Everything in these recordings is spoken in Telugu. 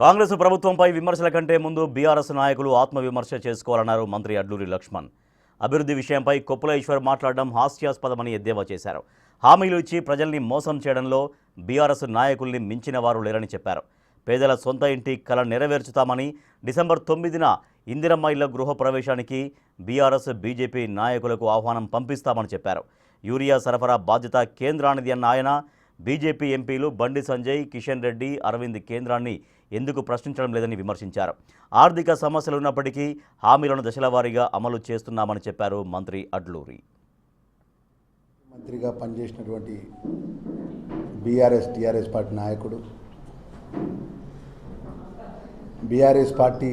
కాంగ్రెస్ ప్రభుత్వంపై విమర్శల కంటే ముందు బీఆర్ఎస్ నాయకులు ఆత్మవిమర్శ చేసుకోవాలన్నారు మంత్రి అడ్లూరి లక్ష్మణ్. అభివృద్ధి విషయంపై కొప్పుల ఈశ్వర్ మాట్లాడడం హాస్యాస్పదమని ఎద్దేవా చేశారు. హామీలు ఇచ్చి ప్రజల్ని మోసం చేయడంలో బీఆర్ఎస్ నాయకుల్ని మించిన వారు లేరని చెప్పారు. పేదల సొంత ఇంటి కళ నెరవేర్చుతామని డిసెంబర్ తొమ్మిదిన ఇందిరమ్మ ఇళ్ళ గృహ ప్రవేశానికి బీఆర్ఎస్ బీజేపీ నాయకులకు ఆహ్వానం పంపిస్తామని చెప్పారు. యూరియా సరఫరా బాధ్యత కేంద్రానిది అన్న ఆయన బీజేపీ ఎంపీలు బండి సంజయ్ కిషన్ రెడ్డి అరవింద్ కేంద్రాన్ని ఎందుకు ప్రశ్నించడం లేదని విమర్శించారు. ఆర్థిక సమస్యలు ఉన్నప్పటికీ హామీలను దశలవారీగా అమలు చేస్తున్నామని చెప్పారు మంత్రి అడ్లూరి. మంత్రిగా పనిచేసినటువంటి బీఆర్ఎస్ టీఆర్ఎస్ పార్టీ నాయకుడు బీఆర్ఎస్ పార్టీ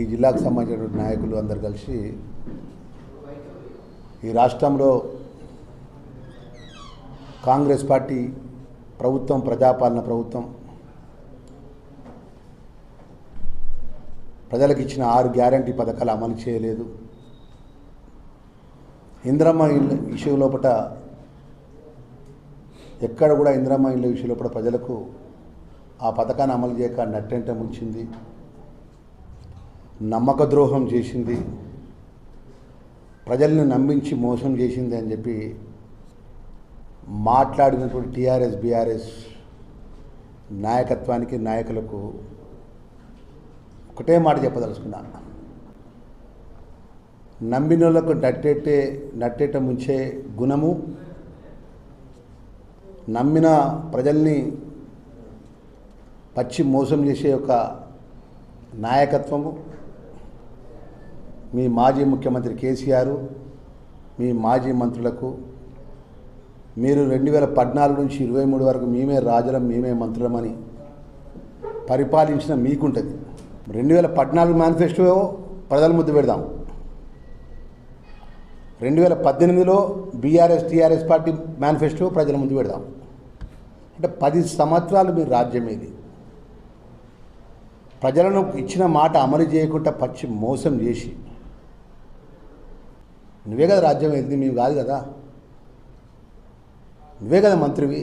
ఈ జిల్లాకు సంబంధించినటువంటి నాయకులు అందరు కలిసి ఈ రాష్ట్రంలో కాంగ్రెస్ పార్టీ ప్రభుత్వం ప్రజాపాలన ప్రభుత్వం ప్రజలకు ఇచ్చిన ఆరు గ్యారంటీ పథకాలు అమలు చేయలేదు. ఇందిరమ్మ ఇల్లు ఇష్యూ లోపల ఎక్కడ కూడా ఇందిరమ్మ ఇల్లు ఇష్యూ లోపల ప్రజలకు ఆ పథకాన్ని అమలు చేయక నట్టెంట ముంచింది. నమ్మక ద్రోహం చేసింది. ప్రజల్ని నమ్మించి మోసం చేసింది అని చెప్పి మాట్లాడినటువంటి టీఆర్ఎస్ బీఆర్ఎస్ నాయకత్వానికి నాయకులకు ఒకటే మాట చెప్పదలుచుకున్నా. నమ్మినోళ్ళకు నట్టెట్టే నట్టేట ముంచే గుణము నమ్మిన ప్రజల్ని పచ్చి మోసం చేసే ఒక నాయకత్వము. మీ మాజీ ముఖ్యమంత్రి కేసీఆర్ మీ మాజీ మంత్రులకు మీరు రెండు వేల పద్నాలుగు నుంచి ఇరవై మూడు వరకు మేమే రాజులం మేమే మంత్రులమని పరిపాలించిన మీకుంటుంది. రెండు వేల పద్నాలుగు మేనిఫెస్టో ప్రజల ముద్దు పెడదాం. రెండు వేల పద్దెనిమిదిలో బీఆర్ఎస్ టీఆర్ఎస్ పార్టీ మేనిఫెస్టో ప్రజల ముందు పెడదాం. అంటే పది సంవత్సరాలు మీరు రాజ్యం ఇది. ప్రజలను ఇచ్చిన మాట అమలు చేయకుండా పచ్చి మోసం చేసి. నువ్వే కదా రాజ్యం ఏంది మేము కాదు కదా. నువ్వే కదా మంత్రివి.